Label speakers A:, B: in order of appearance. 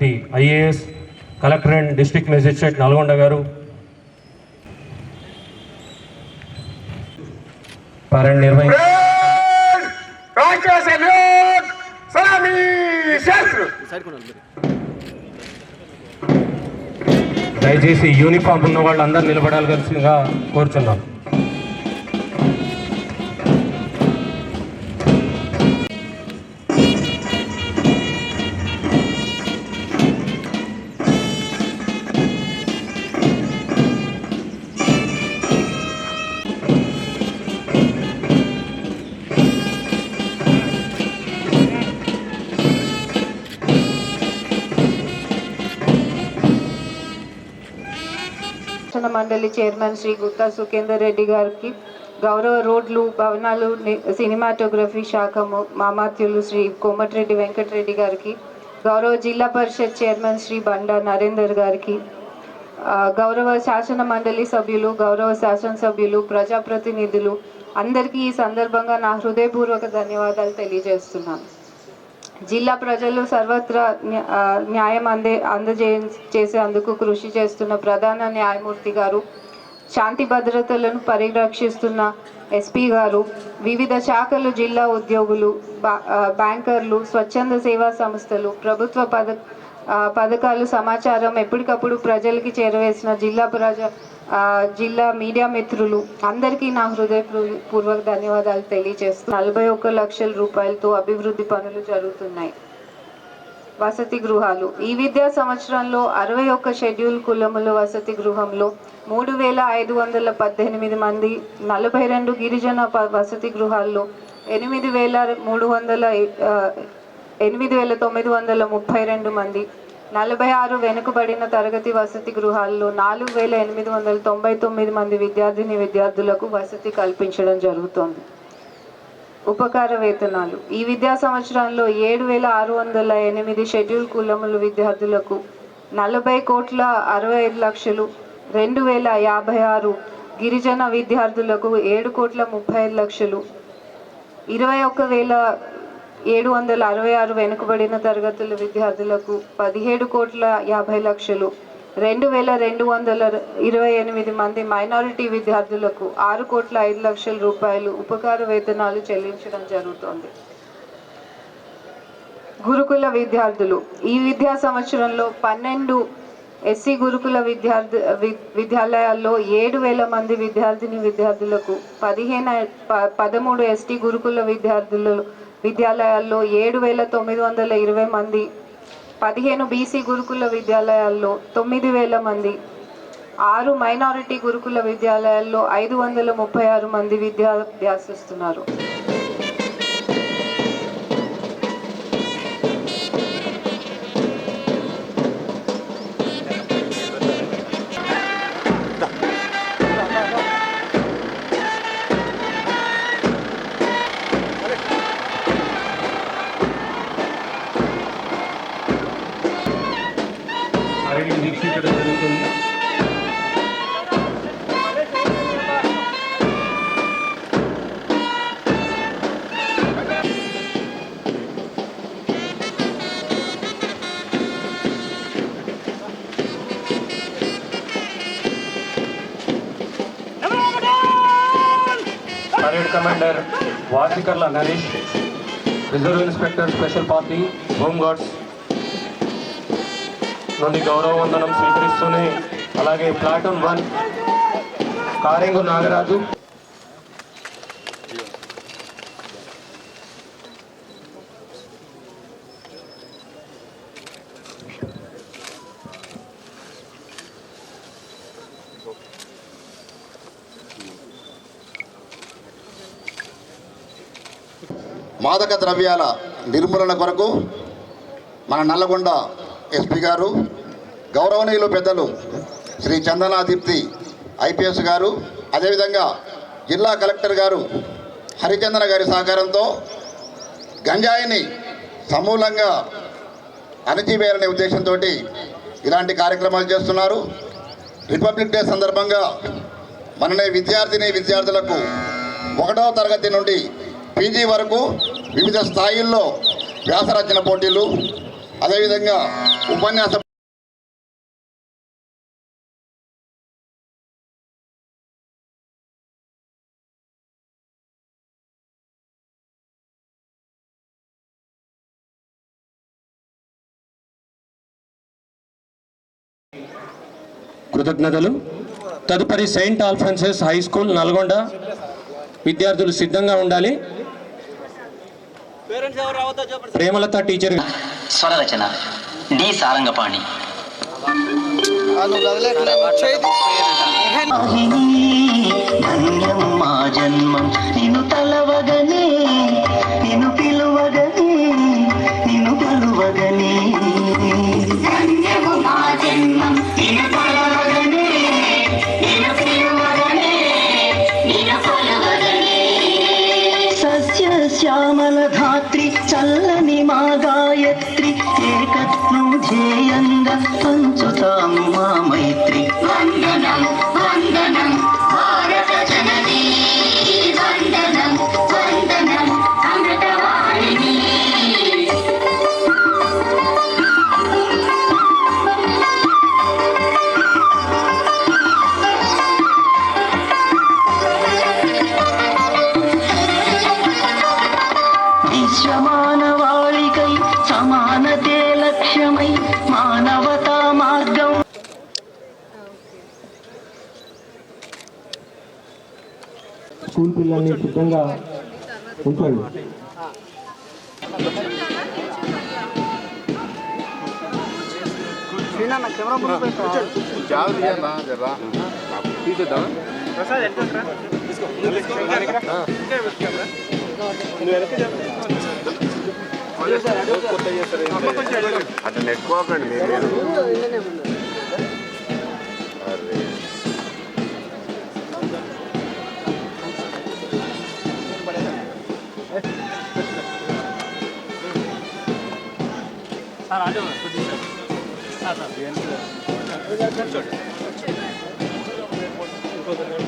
A: IAS collector and district magistrate Nalgonda గారు. పరణ్ నిర్వహి
B: రాష్ట్ర సెల్యూట్ సలామీ శస్త్ర.
A: దయచేసి యూనిఫామ్ ఉన్న వాళ్ళందరూ నిలబడాల్సిందిగా కోరుచున్నాం
C: శాసన మండలి చైర్మన్ శ్రీ గుత్తా సుఖేందర్ రెడ్డి గారికి గౌరవ రోడ్లు భవనాలు సినిమాటోగ్రఫీ శాఖ మామాత్యులు శ్రీ కోమటిరెడ్డి వెంకటరెడ్డి గారికి గౌరవ జిల్లా పరిషత్ చైర్మన్ శ్రీ బండా నరేందర్ గారికి గౌరవ శాసన మండలి సభ్యులు గౌరవ శాసనసభ్యులు ప్రజాప్రతినిధులు అందరికీ ఈ సందర్భంగా నా హృదయపూర్వక ధన్యవాదాలు తెలియజేస్తున్నాను. జిల్లా ప్రజలు సర్వత్రా న్యాయం అందే అందజే చేసేందుకు కృషి చేస్తున్న ప్రధాన న్యాయమూర్తి గారు శాంతి భద్రతలను పరిరక్షిస్తున్న ఎస్పీ గారు వివిధ శాఖలు జిల్లా ఉద్యోగులు బా- బ్యాంకర్లు స్వచ్ఛంద సేవా సంస్థలు ప్రభుత్వ పథ పథకాలు సమాచారం ఎప్పటికప్పుడు ప్రజలకి చేరవేసిన జిల్లా ప్రజ జిల్లా మీడియా మిత్రులు అందరికీ నా హృదయపూర్వక ధన్యవాదాలు తెలియజేస్తూ నలభై ఒక్క లక్షల రూపాయలతో అభివృద్ధి పనులు జరుగుతున్నాయి. వసతి గృహాలు. ఈ విద్యా సంవత్సరంలో అరవై ఒక్క షెడ్యూల్ కులముల వసతి గృహంలో మూడు వేల ఐదు వందల పద్దెనిమిది మంది నలభై రెండు గిరిజన వసతి గృహాల్లో ఎనిమిది వేల మూడు వందల ఎనిమిది వేల తొమ్మిది వందల ముప్పై రెండు మంది నలభై ఆరు వెనుకబడిన తరగతి వసతి గృహాల్లో నాలుగు వేల ఎనిమిది వందల తొంభై తొమ్మిది మంది విద్యార్థిని విద్యార్థులకు వసతి కల్పించడం జరుగుతోంది. ఉపకార వేతనాలు ఈ విద్యా సంవత్సరంలో ఏడు వేల ఆరు వందల ఎనిమిది షెడ్యూల్ కులముల విద్యార్థులకు నలభై కోట్ల అరవై ఐదు లక్షలు రెండు వేల యాభై ఆరు గిరిజన విద్యార్థులకు ఏడు కోట్ల ముప్పై ఐదు లక్షలు ఇరవై ఒక్క వేల ఏడు వందల అరవై ఆరు వెనుకబడిన తరగతుల విద్యార్థులకు పదిహేడు కోట్ల యాభై లక్షలు. రెండు వేల రెండు వందల ఇరవై ఎనిమిది మంది మైనారిటీ విద్యార్థులకు ఆరు కోట్ల ఐదు లక్షల రూపాయలు ఉపకార వేతనాలు చెల్లించడం జరుగుతోంది. గురుకుల విద్యార్థులు. ఈ విద్యా సంవత్సరంలో పన్నెండు ఎస్సీ గురుకుల విద్యార్థి వి- విద్యాలయాల్లో ఏడు వేల మంది విద్యార్థిని విద్యార్థులకు పదిహేను పదమూడు ఎస్టీ గురుకుల విద్యార్థులు విద్యాలయాల్లో ఏడు వేల తొమ్మిది వందల ఇరవై మంది పదిహేను బీసీ గురుకుల విద్యాలయాల్లో తొమ్మిది వేల మంది ఆరు మైనారిటీ గురుకుల విద్యాలయాల్లో ఐదు వందల ముప్పై ఆరు మంది విద్యాభ్యాసిస్తున్నారు.
A: జరుగుతుంది. Parade commander Vasikarla Naresh reserve inspector special party home guards నుండి గౌరవ వందనం స్వీకరిస్తూనే అలాగే ప్లాటూన్ వన్ కారెంగు నాగరాజు.
D: మాదక ద్రవ్యాల నిర్మూలన కొరకు మన నల్లగొండ ఎస్పీ గారు గౌరవనీయులు పెద్దలు శ్రీ చందనా దీప్తి ఐపీఎస్ గారు అదేవిధంగా జిల్లా కలెక్టర్ గారు హరిచందన గారి సహకారంతో గంజాయిని సమూలంగా అణచివేయాలనే ఉద్దేశంతో ఇలాంటి కార్యక్రమాలు చేస్తున్నారు. రిపబ్లిక్ డే సందర్భంగా మననే విద్యార్థిని విద్యార్థులకు ఒకటవ తరగతి నుండి పీజీ వరకు వివిధ స్థాయిల్లో వ్యాసరచన పోటీలు అదేవిధంగా ఉపన్యాస
A: కృతజ్ఞతలు. తదుపరి saint Alphonsus high school Nalgonda. విద్యార్థులు సిద్ధంగా ఉండాలి. ప్రేమలత టీచర్
E: స్వరరచన. డి సారంగపాణి. ధన్యం మా జన్మం. నిన్ను తలవగనే శ్యామల ధాత్రి చల్లని మా గాయత్రి ఏకత్వం ధ్యేయంగా పంచుతాము మా మైత్రి. వందనం వందనం భారత జననీ వందనం.
A: స్కూల్ పిల్లల్ని సిద్ధంగా ఉంచండి.
B: అట్లా నెట్టుకోకండి మీరు. 여
A: 기가캡처됐습니 다.